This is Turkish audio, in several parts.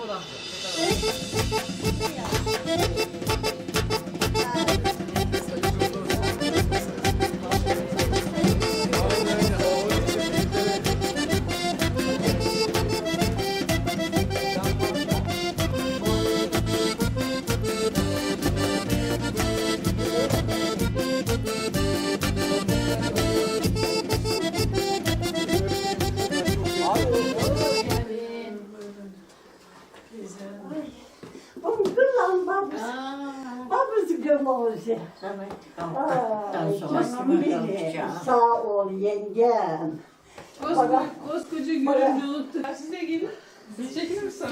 そうなんですよ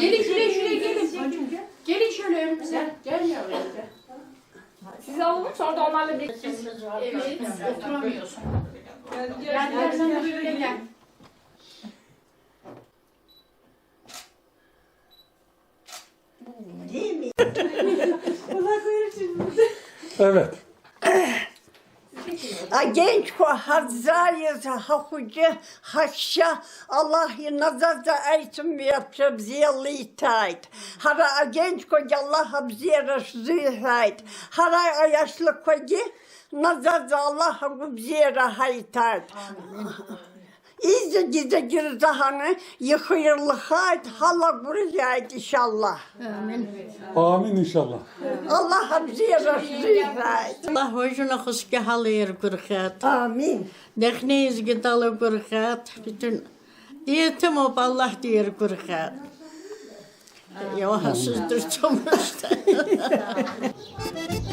Gelin şuraya şuraya gelin. Gelin şöyle önümüze. Gel yavrum. Sizi alalım sonra da onlarla birlikte. Evet. Oturamıyorsun. Gel Gel gel sen şuraya gel. Değil mi? Evet. Genç ko hazayız hakucu haşa Allah nazar da aytım yapacağım ziyallı itaat. Hara genç ko Allah habziyara zühayt. Hara yaşlı ko nazar da Allah habziyara haytat. İyice gize girdahanı yıkıyırlı hayt hala buraya inşallah. Amin inşallah. Allah habziyara zühayt. Allah hoşuna hoşke halayır kurkat. Amin. Nekneyiz gidalı kurkat. Bütün diyetim hop Allah diyor kurkat. Ya hasızdır çoğumuzda.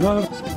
Ne?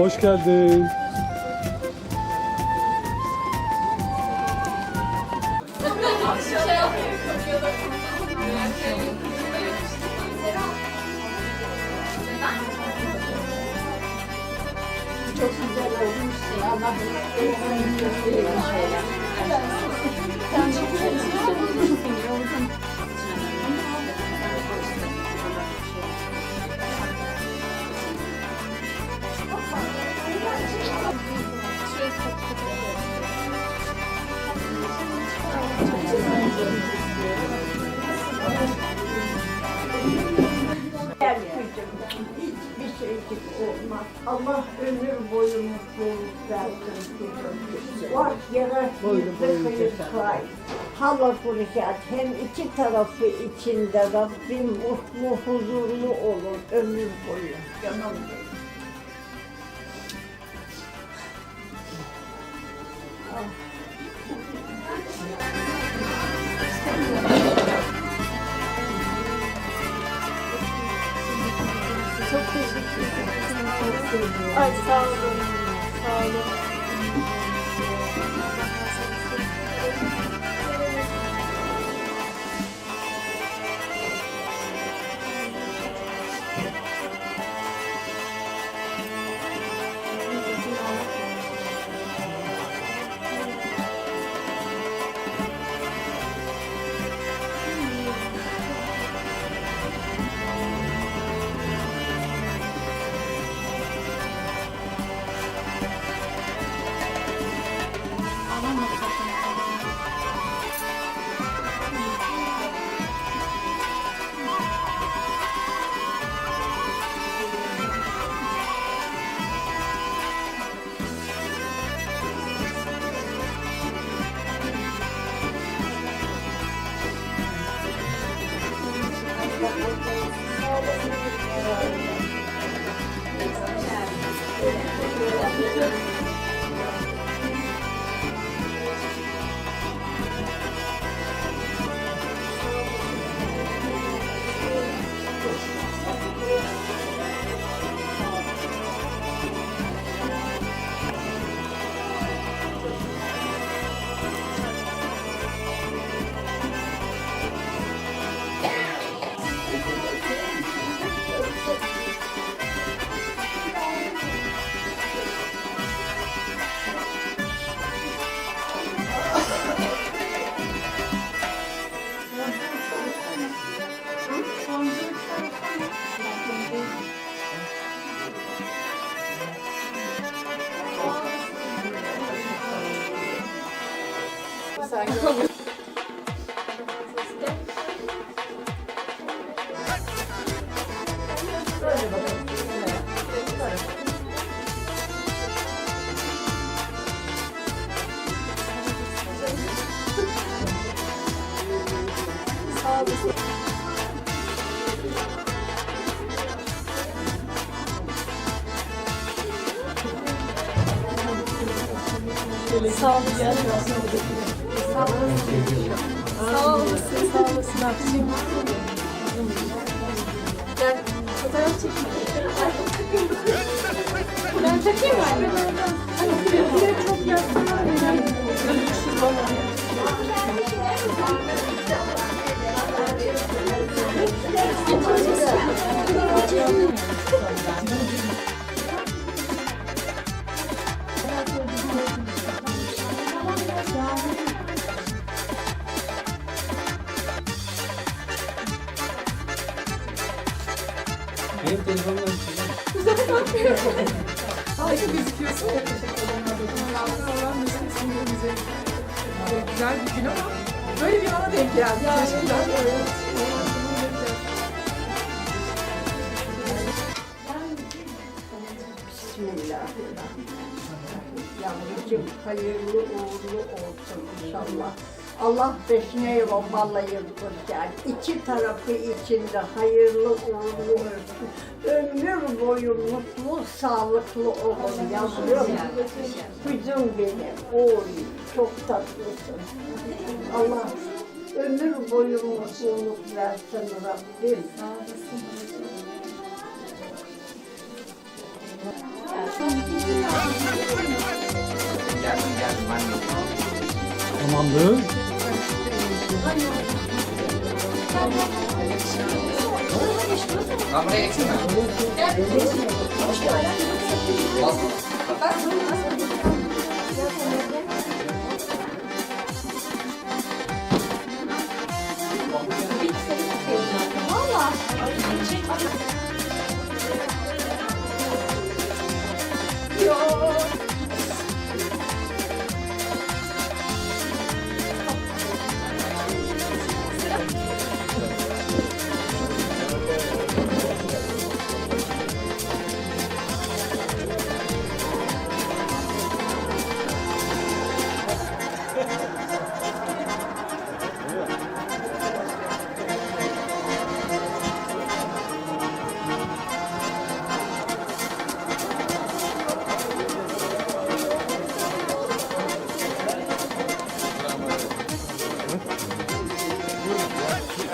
Hoş geldin. Kıyık kay. Hala kuracak. Hem iki tarafı içinde Rabbim mutlu, huzurlu olur ömür boyu. Canım benim. Ay sağ olun. Sağ olun. Sağ olasın. Sağ olasın abicim. Gel fotoğraf çekeyim. Ben çekeyim? Hani çok yaksana. Görüşürüz bana. Benim gözüküyorsun. Teşekkür ederim. Bize. Ee, Güzel bir gün ama böyle bir ana denk geldi. Teşekkürler. Bismillahirrahmanirrahim. Yavrucuğum hayırlı uğurlu olsun inşallah. Allah besine vallahi rızık. İki tarafı içinde hayırlı uğurlu olsun. Ömür boyu mutlu, sağlıklı olun yavrum. Gücüm benim, oy çok tatlısın. Allah ömür boyu mutluluk versin Rabbim. Tamamdır. Şu an Tamamdır. Kameraya geçsene.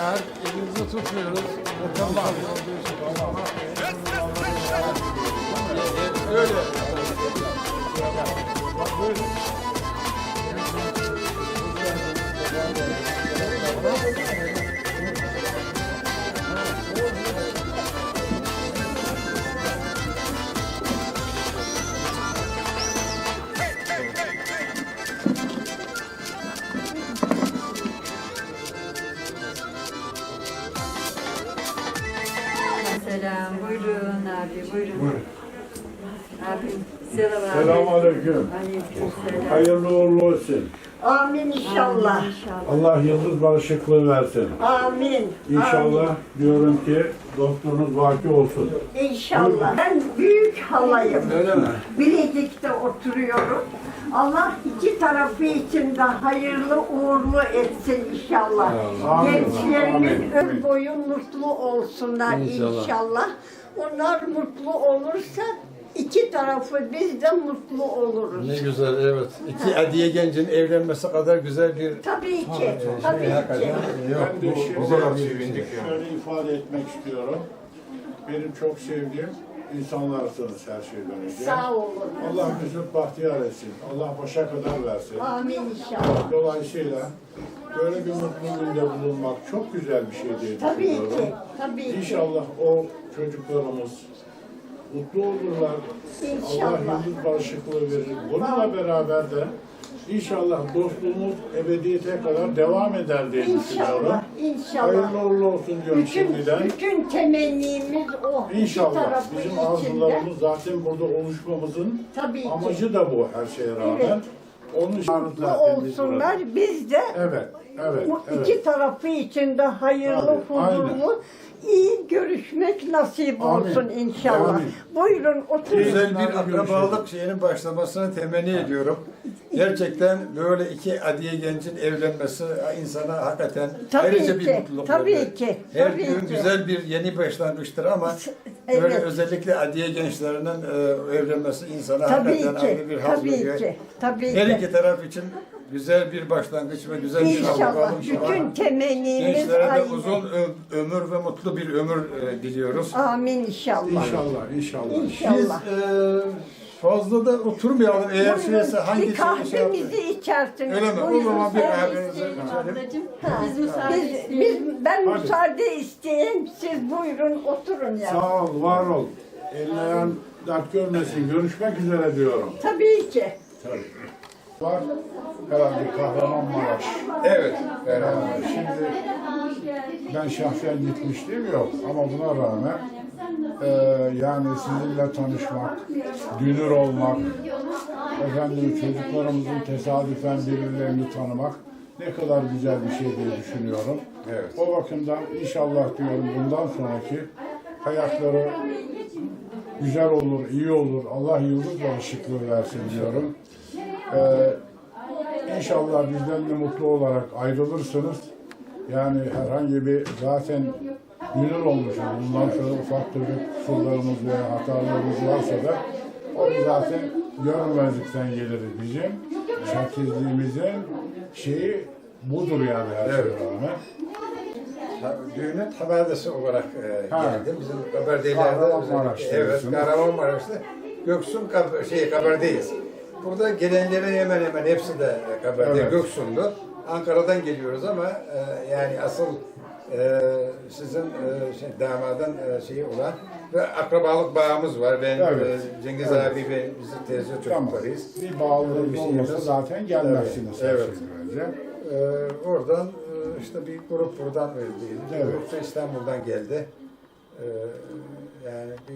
Eğer elinizi tutmuyoruz. Tamam. Öyle. Selam, abi, buyurun. Abi, selam abi. Aleykümselam. Hayırlı uğurlu olsun. Amin inşallah. Allah yıldız barışıklığı versin. Amin. İnşallah diyorum ki doktorunuz vaki olsun. İnşallah. Ben büyük halayım. Öyle mi? Bilecik'te oturuyorum. Allah iki tarafı için de hayırlı uğurlu etsin inşallah. Amin. Gençlerimin Amin. ömür boyu mutlu olsunlar inşallah. Onlar mutlu olursa iki tarafı biz de mutlu oluruz. Ne güzel evet. İki Adiye gencin evlenmesi kadar güzel bir Tabii ki, tabii ki. yok. Ben de Bu, şimdi bu kadar sevindik ya. şöyle ifade etmek istiyorum. Benim çok sevdiğim insanlarsınız her şeyden önce. Sağ olun. Allah mesut bahtiyar etsin. Allah başa kadar versin. Amin inşallah. Dolayısıyla böyle bir mutlu günde bulunmak çok güzel bir şey diye Tabii düşünüyorum. ki, tabii ki. İnşallah o çocuklarımız mutlu olurlar. Allah İnşallah. yıldız barışıklığı verir. Bununla beraber de inşallah dostluğumuz ebediyete kadar devam eder diye düşünüyorum. İnşallah, inşallah. Hayırlı uğurlu olsun diyorum Bütün, şimdiden. bütün temennimiz o. İki İnşallah. Bizim içinde. arzularımız zaten burada oluşmamızın Tabii ki. amacı da bu her şeye rağmen. Evet. Onun için Mutlu zaten biz burada- olsunlar. Biz de Evet, evet, bu evet. iki tarafı için de hayırlı, Tabii, huzurlu, iyi görüşmek nasip Amin. olsun inşallah. Amin. Buyurun oturun. Güzel bir akrabalık şeyinin başlamasını temenni ediyorum. Gerçekten böyle iki Adiye gencin evlenmesi insana hakikaten Tabii ayrıca ki, bir mutluluk tabii veriyor. ki, Her tabii gün ki. güzel bir yeni başlangıçtır ama Evet. böyle özellikle Adiye gençlerinin e, evlenmesi insana Tabii hakikaten ki, ayrı bir haz tabii veriyor. ki, tabii Her ki. iki taraf için güzel bir başlangıç ve güzel bir İnşallah. bakalım. Bütün temennimiz Gençlere de aynı. uzun ö- ömür ve mutlu bir ömür e, diliyoruz. Amin inşallah. İnşallah, inşallah. Biz İnşallah. e, fazla da oturmayalım. Eğer şeyse hangi bir şeyi şey kahvemizi içersiniz. Öyle mi? O Buyurun. zaman bir Evet. kahvenizi Ablacığım, Ha, biz müsaade Biz, ben müsaade isteyeyim. Siz buyurun oturun ya. Sağ ol, var ol. Elin ayağın dert görmesin. Görüşmek üzere diyorum. Tabii ki. Var herhalde Kahramanmaraş. Evet. Ee, şimdi ben şahsen gitmişliğim yok ama buna rağmen e, yani sizinle tanışmak, dünür olmak, efendim çocuklarımızın tesadüfen birbirlerini tanımak ne kadar güzel bir şey diye düşünüyorum. Evet. O bakımdan inşallah diyorum bundan sonraki hayatları güzel olur, iyi olur. Allah yıldız barışıklığı versin diyorum. Ee, İnşallah bizden de mutlu olarak ayrılırsınız. Yani herhangi bir zaten dünür olmuşuz. Bundan sonra ufak tefek kusurlarımız veya hatalarımız varsa da onu zaten görmezlikten gelir bizim. Çakizliğimizin şeyi budur yani her şeye rağmen. Düğünün haberdesi olarak e, Ha. geldim. Bizim Kabardeyler'de Evet. Kahramanmaraş'ta. Göksun Kab şey Kabardey'iz. Burada gelenlerin hemen hemen hepsi de Kaberde Evet. Göksunlu. Ankara'dan geliyoruz ama e, yani asıl e, sizin e, şey, damadın e, şeyi olan ve akrabalık bağımız var. Ben Evet. e, Cengiz Evet. abi ve bizim teyze Tamam. çocuklarıyız. Bir bağlılığımız Bir olmasa zaten gelmezsiniz Evet. önce. Ee, oradan e, işte bir grup buradan öldü. Evet. Grup da İstanbul'dan geldi. Ee, yani bir,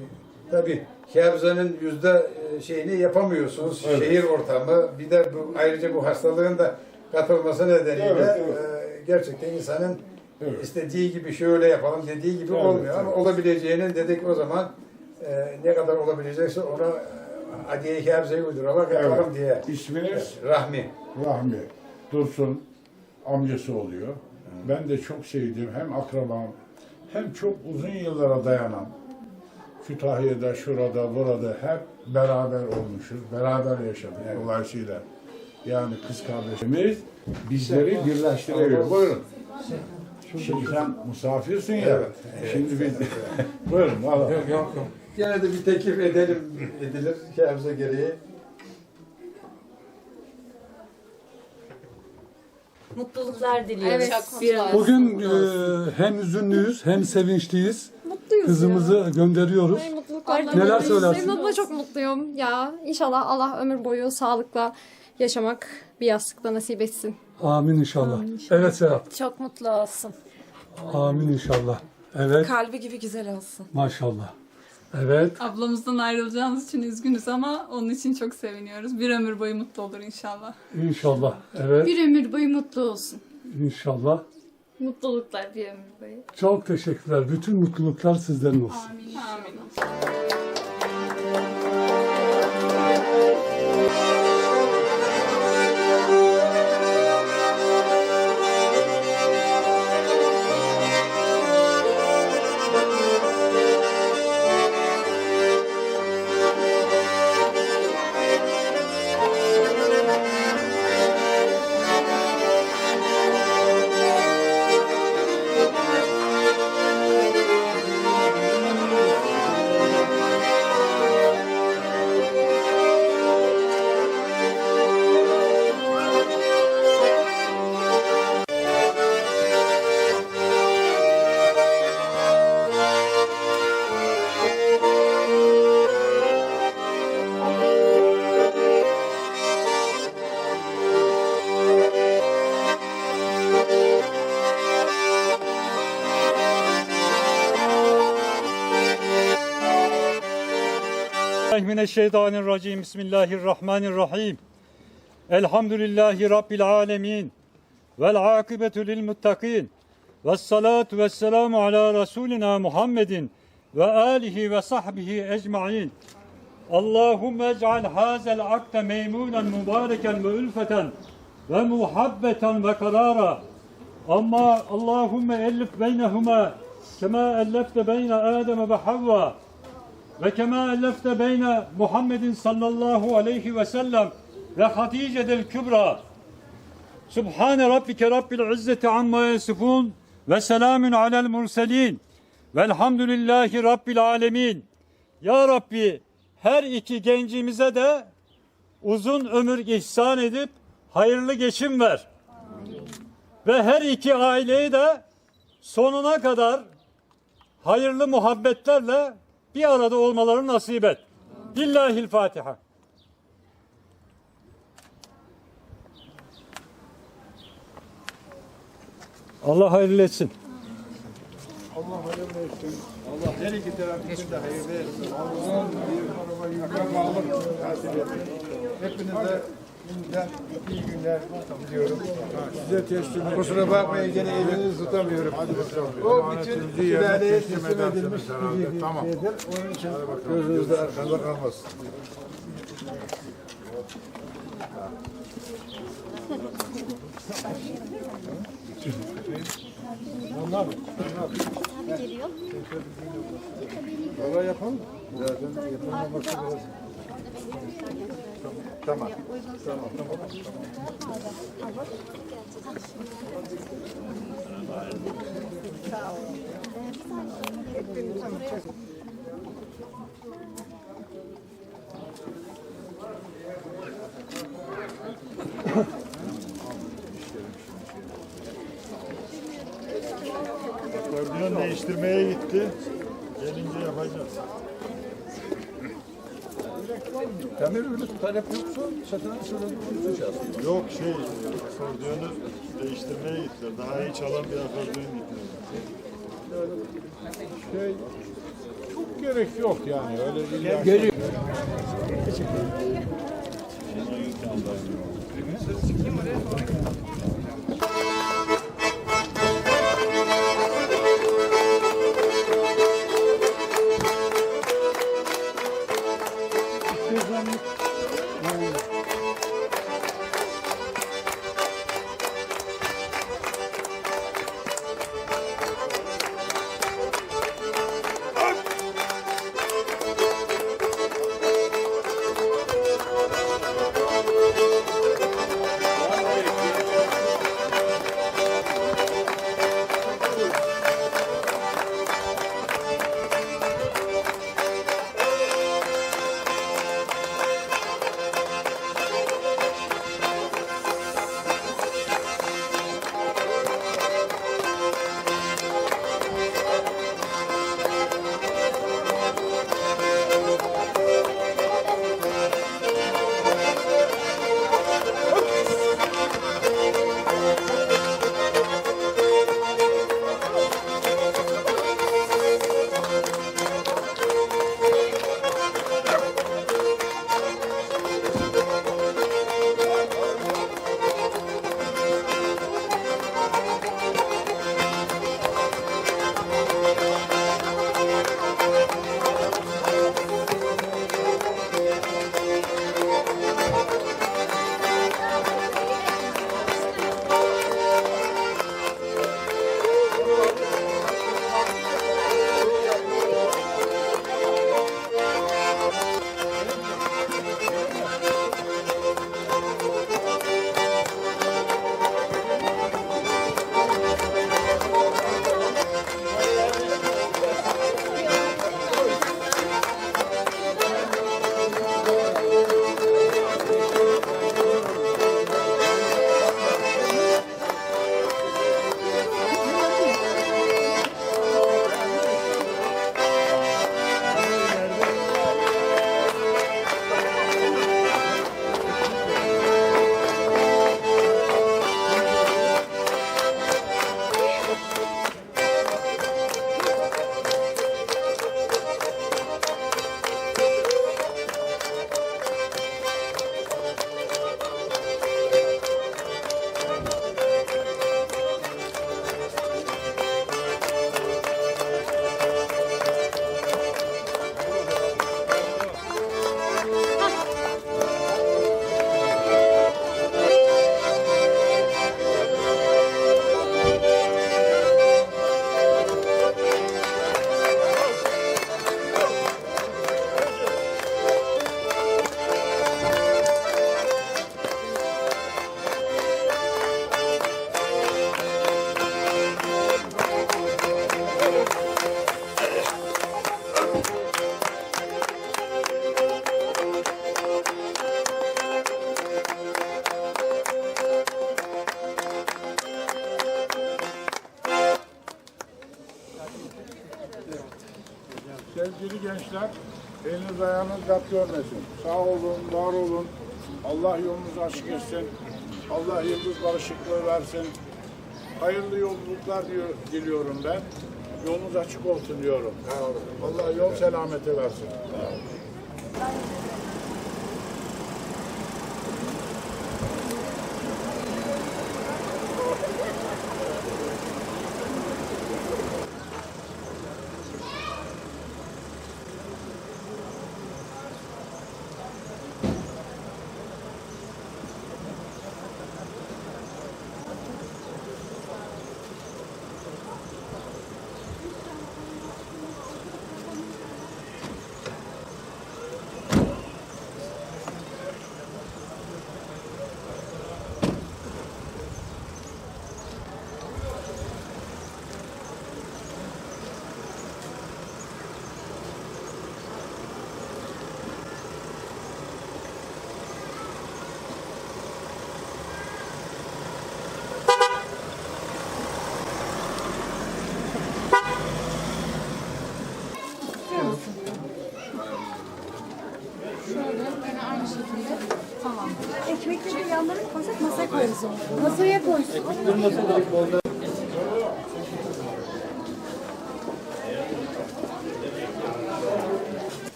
tabii Kebze'nin yüzde e, şeyini yapamıyorsunuz. Evet. Şehir ortamı. Bir de bu, ayrıca bu hastalığın da katılması nedeniyle Evet, evet. e, gerçekten insanın Evet. istediği gibi şöyle yapalım dediği gibi Evet, olmuyor. Ama evet. olabileceğini dedik o zaman e, ne kadar olabilecekse ona e, Adiye Kebze'yi uydurarak yapalım Evet. diye. İsminiz Rahmi. Rahmi Dursun amcası oluyor. Ben de çok sevdiğim hem akrabam hem çok uzun yıllara dayanan Kütahya'da, şurada, burada hep beraber olmuşuz, beraber yaşadık dolayısıyla. Yani kız kardeşimiz bizleri birleştiriyor. Buyurun. Şimdi sen misafirsin ya. Evet. Şimdi biz... Buyurun. Valla. Yok yok yok. Gene de bir teklif edelim edilir Kebze gereği. Mutluluklar diliyoruz. Bugün e, hem üzünlüyüz hem sevinçliyiz. Mutluyuz Kızımızı ya. gönderiyoruz. Ay, mutluluklar Neler diliyoruz. söylersin? Benim çok mutluyum ya. İnşallah Allah ömür boyu sağlıkla yaşamak bir yastıkta nasip etsin. Amin inşallah. Evet Serap. Çok mutlu olsun. Amin inşallah. Evet. Kalbi gibi güzel olsun. Maşallah. Evet. Ablamızdan ayrılacağımız için üzgünüz ama onun için çok seviniyoruz. Bir ömür boyu mutlu olur inşallah. İnşallah. Evet. Bir ömür boyu mutlu olsun. İnşallah. Mutluluklar bir ömür boyu. Çok teşekkürler. Bütün mutluluklar sizden olsun. Amin. Amin. Mineşşeytanirracim. Bismillahirrahmanirrahim. Elhamdülillahi Rabbil alemin. Vel akibetu lil muttakin. Ve salatu ve selamu ala Resulina Muhammedin ve alihi ve sahbihi ecma'in. Allahümme ec'al hazel akde meymunen mübareken ve ülfeten ve muhabbeten ve karara. Ama Allahümme ellif beynehuma kema ellefte beyne Adem ve Havva. Ve kema ellefte beyne Muhammedin sallallahu aleyhi ve sellem ve Hatice'del Kübra. Subhane rabbike rabbil izzeti amma yasifun ve selamün alel murselin. Velhamdülillahi rabbil alemin. Ya Rabbi her iki gencimize de uzun ömür ihsan edip hayırlı geçim ver. Ve her iki aileyi de sonuna kadar hayırlı muhabbetlerle bir arada olmalarını nasip et. Billahil Fatiha. Allah hayırlı etsin. Allah hayırlı etsin. Allah her iki tarafımızın hayırlı etsin. Allah'ın bir akrabalık nasip etsin. Hepinize şimdiden iyi günler diliyorum. Size teslim ederim. Kusura bakmayın gene elinizi tutamıyorum. Hadi bakalım. O bütün sülaleye teslim edilmiş bir tamam. şeydir. Onun için gözünüzde arkada kalmasın. Valla yapalım. Zaten yapamamak biraz. Tamam. Tamam. Tamam. Demir öyle talep yoksa satın şöyle tutacağız. Yok şey, akordiyonu değiştirmeye gittiler. Daha iyi çalan bir akordiyon getirdiler. Şey çok gerek yok yani öyle illa. Geliyor. Sevgili eliniz ayağınız dert görmesin. Sağ olun, var olun. Allah yolunuzu açık etsin. Allah yıldız barışıklığı versin. Hayırlı yolculuklar diyor, diliyorum ben. Yolunuz açık olsun diyorum. Allah yol selameti versin. Şekilde. Tamam. Ekmekleri yanlarına koysak masaya koyarız onu. Masaya koysun.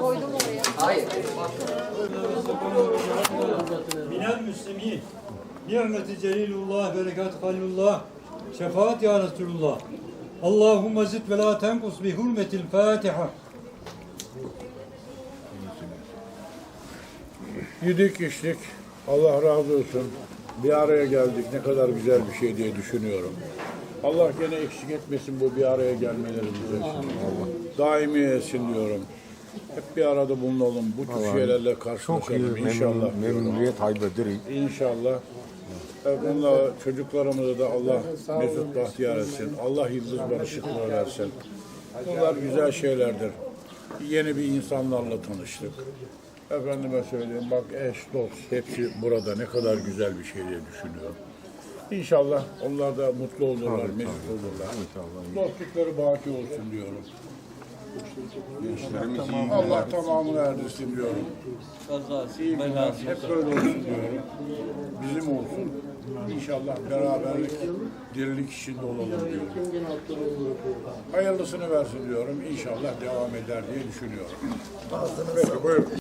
Koydum oraya. Minel müslimin. Nimeti celilullah, berekat halilullah. Şefaat ya Resulullah. Allahümme zid ve la tenkus bi hurmetil Fatiha. Yedik içtik. Allah razı olsun. Bir araya geldik. Ne kadar güzel bir şey diye düşünüyorum. Allah gene eksik etmesin bu bir araya gelmelerimizi. Daimi etsin diyorum. Hep bir arada bulunalım. Bu tür şeylerle karşılaşalım inşallah. memnuniyet haybedirik. İnşallah. Bununla çocuklarımıza da Allah mesut bahtiyar etsin. Allah yıldız barışıklığı versin. Bunlar güzel şeylerdir. Yeni bir insanlarla tanıştık. Efendime söyleyeyim bak eş, dost hepsi burada ne kadar güzel bir şey diye düşünüyorum. İnşallah onlar da mutlu olurlar, mesut olurlar. Dostlukları baki olsun diyorum. Tamam, Allah tamamını erdirsin diyorum. İyi günler, hep böyle olsun diyorum. Bizim olsun. İnşallah beraberlik, dirilik içinde olalım diyorum. Hayırlısını versin diyorum. İnşallah devam eder diye düşünüyorum. Peki buyurun.